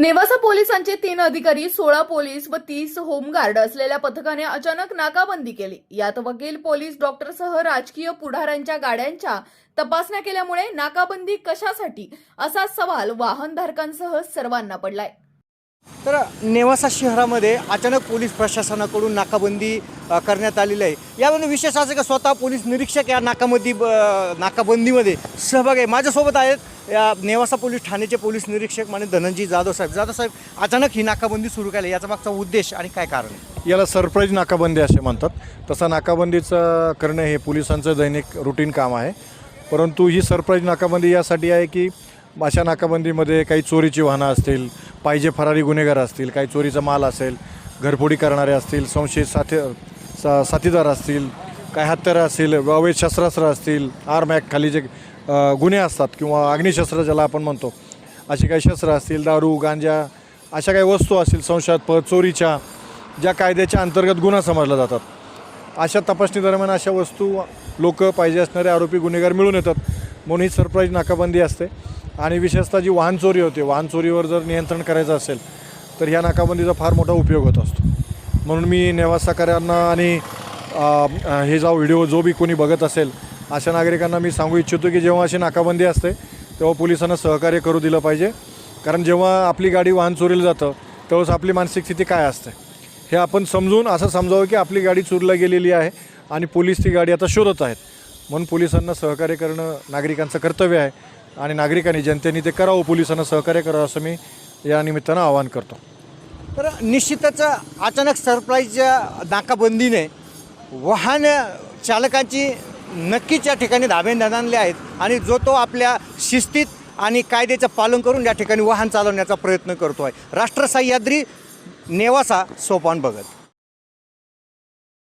नेवासा पोलिसांचे तीन अधिकारी सोळा पोलीस व तीस होमगार्ड असलेल्या पथकाने अचानक नाकाबंदी केली. यात वकील पोलीस डॉक्टरसह राजकीय पुढाऱ्यांच्या गाड्यांच्या तपासण्या केल्यामुळे नाकाबंदी कशासाठी? असा सवाल वाहनधारकांसह सर्वांना पडलाय. तर नेवासा शहरामध्ये अचानक पोलीस प्रशासनाकडून नाकाबंदी करण्यात आलेली आहे. यामध्ये विशेष असं का स्वतः पोलीस निरीक्षक या नाकाबंदी नाकाबंदीमध्ये सहभाग आहे. माझ्यासोबत आहेत या नेवासा पोलीस ठाण्याचे पोलीस निरीक्षक माने धनंजी जाधव साहेब. जाधव साहेब अचानक ही नाकाबंदी सुरू केली याचा मागचा उद्देश आणि काय कारण याला सरप्राईज नाकाबंदी असे म्हणतात. तसा नाकाबंदीचं करणं हे पोलिसांचं दैनिक रुटीन काम आहे. परंतु ही सरप्राईज नाकाबंदी यासाठी आहे की अशा नाकाबंदीमध्ये काही चोरीची वाहनं असतील पाहिजे फरारी गुन्हेगार असतील काही चोरीचा माल असेल घरफोडी करणारे असतील संशयित साथी सा साथीदार असतील काही हत्यारं असतील अवैध शस्त्रास्त्र असतील आरमॅक खाली जे गुन्हे असतात किंवा अग्निशस्त्र ज्याला आपण म्हणतो अशी काही शस्त्र असतील दारू गांजा अशा काही वस्तू असतील संशयास्पद चोरीच्या ज्या कायद्याच्या अंतर्गत गुन्हा समजल्या जातात. अशा तपासणी दरम्यान अशा वस्तू लोक पाहिजे असणारे आरोपी गुन्हेगार मिळून येतात. म्हणून ही सरप्राईज नाकाबंदी असते. आणि विशेषतः जी वाहन चोरी होते वाहन चोरीवर जर नियंत्रण करायचं असेल तर ह्या नाकाबंदीचा फार मोठा उपयोग होत असतो. म्हणून मी नेवासाकऱ्यांना आणि हे जा व्हिडिओ जो बी कोणी बघत असेल अशा नागरिकांना मी सांगू इच्छितो की जेव्हा अशी नाकाबंदी असते तेव्हा पोलिसांना सहकार्य करू दिलं पाहिजे. कारण जेव्हा आपली गाडी वाहन चोरीला जातं तेव्हाच आपली मानसिक स्थिती काय असते. हे आपण समजून असं समजावं की आपली गाडी चोरीला गेलेली आहे आणि पोलीस ती गाडी आता शोधत आहेत. म्हणून पोलिसांना सहकार्य करणं नागरिकांचं कर्तव्य आहे आणि नागरिकांनी जनतेने ते करावं पोलिसांना सहकार्य करावं असं मी या निमित्तानं आवाहन करतो. तर निश्चितच अचानक सरप्राईजच्या नाकाबंदीने वाहन चालकांची नक्कीच या ठिकाणी धाबे दणाणले आहेत आणि जो तो आपल्या शिस्तीत आणि कायद्याचं पालन करून या ठिकाणी वाहन चालवण्याचा प्रयत्न करतो आहे राष्ट्र सह्याद्री नेवासा सोपान बघत